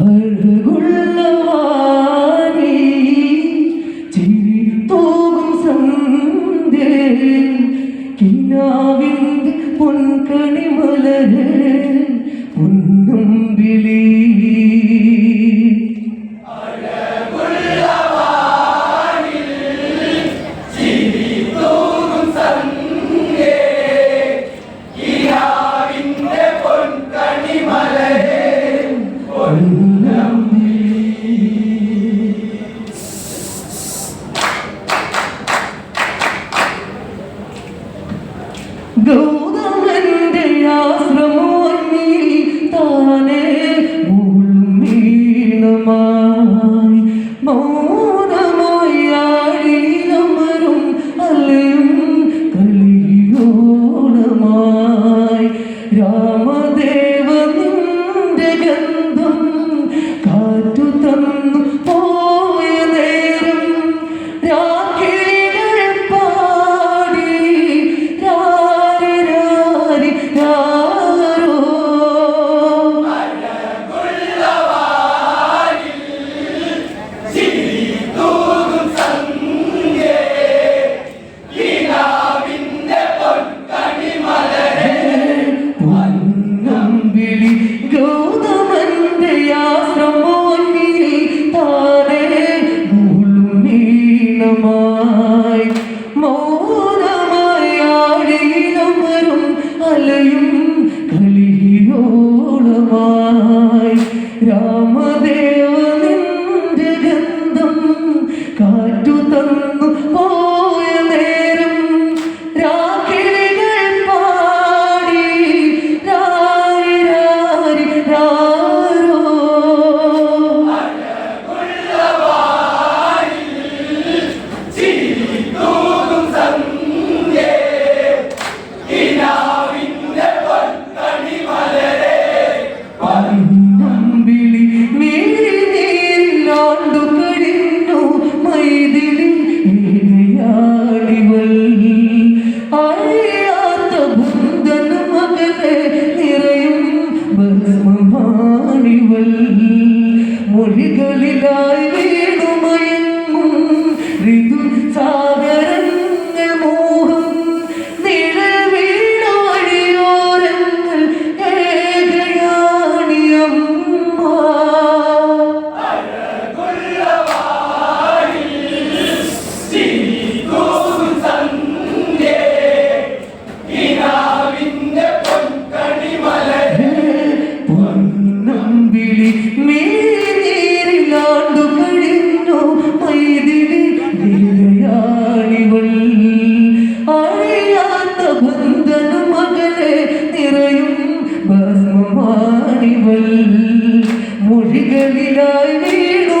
Hallelujah. കാറ്റു തന്നു പോ மொழிகளிலாய் வேணுமயங்கும் ரிது മൊഴികളിലായി വീണു.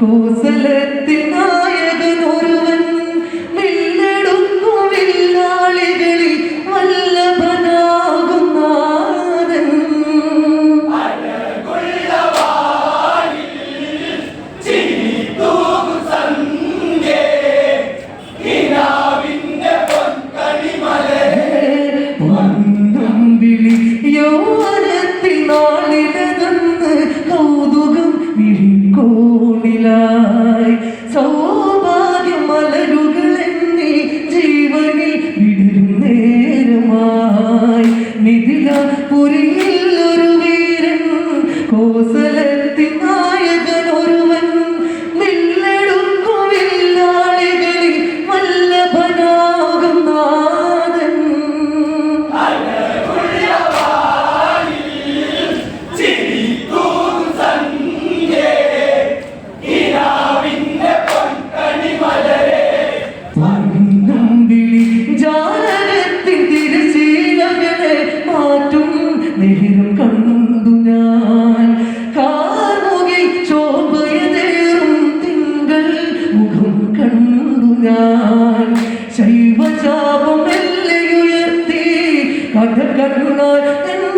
കൂസലത്ത് gần hương nơi đến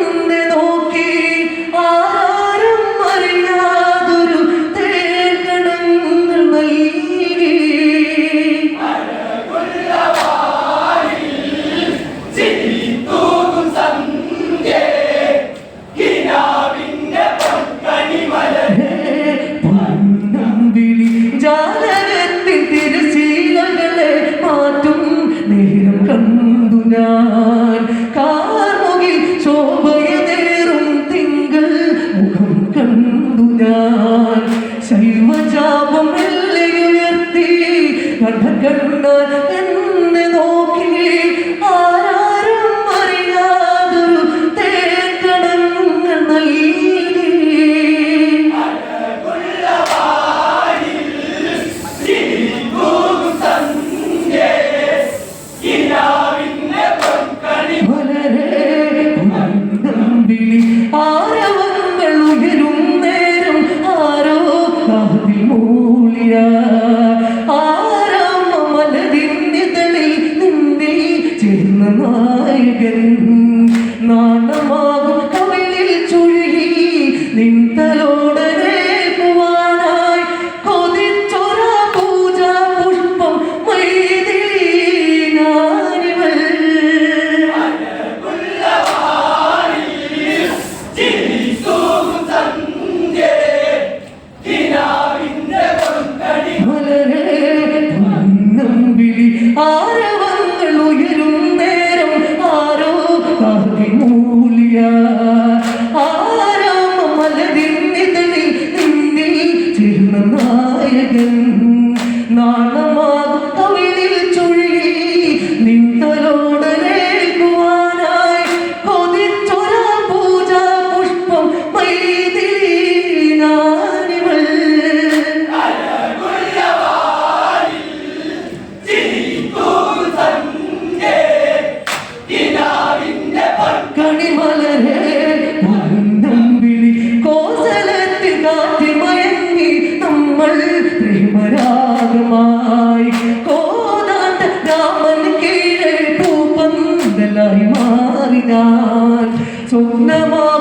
നായകൻ നാണമാ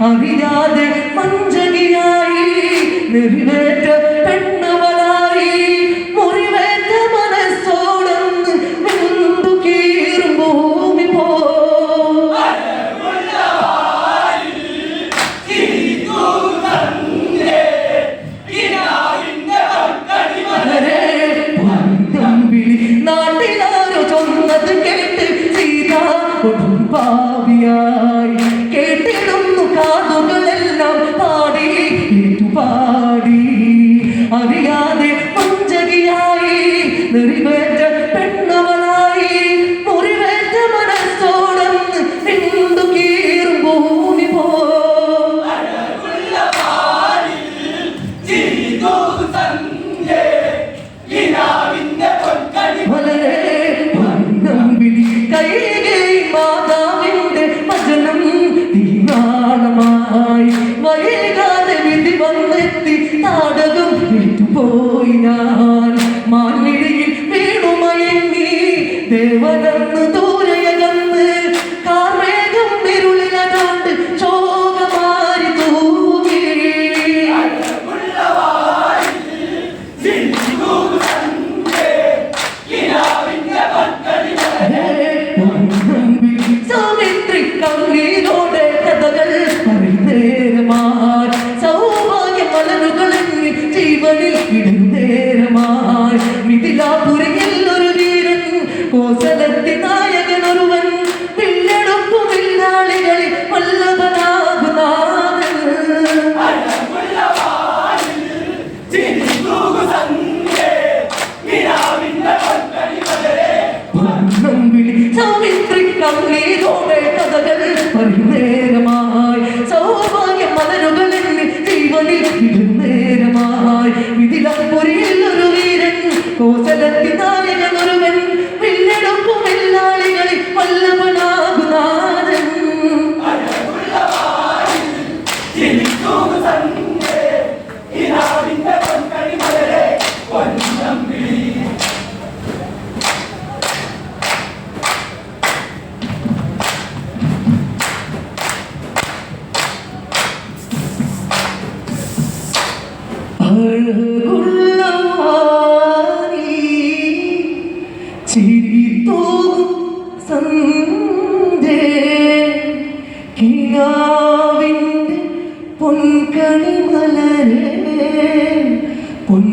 on മിഥിലാപുരിയിൽ ഒരു വീരൻ കോസലത്തി നായകൻ ഒരുവൻ വില്ലെടുപ്പു വില്ലാളികളിൽ വല്ലഭനാകുന്നാകും വിളി സൗമിത്രിക്കം നീ തോന്നേ പൊൻകണി മലരേ പൊൻ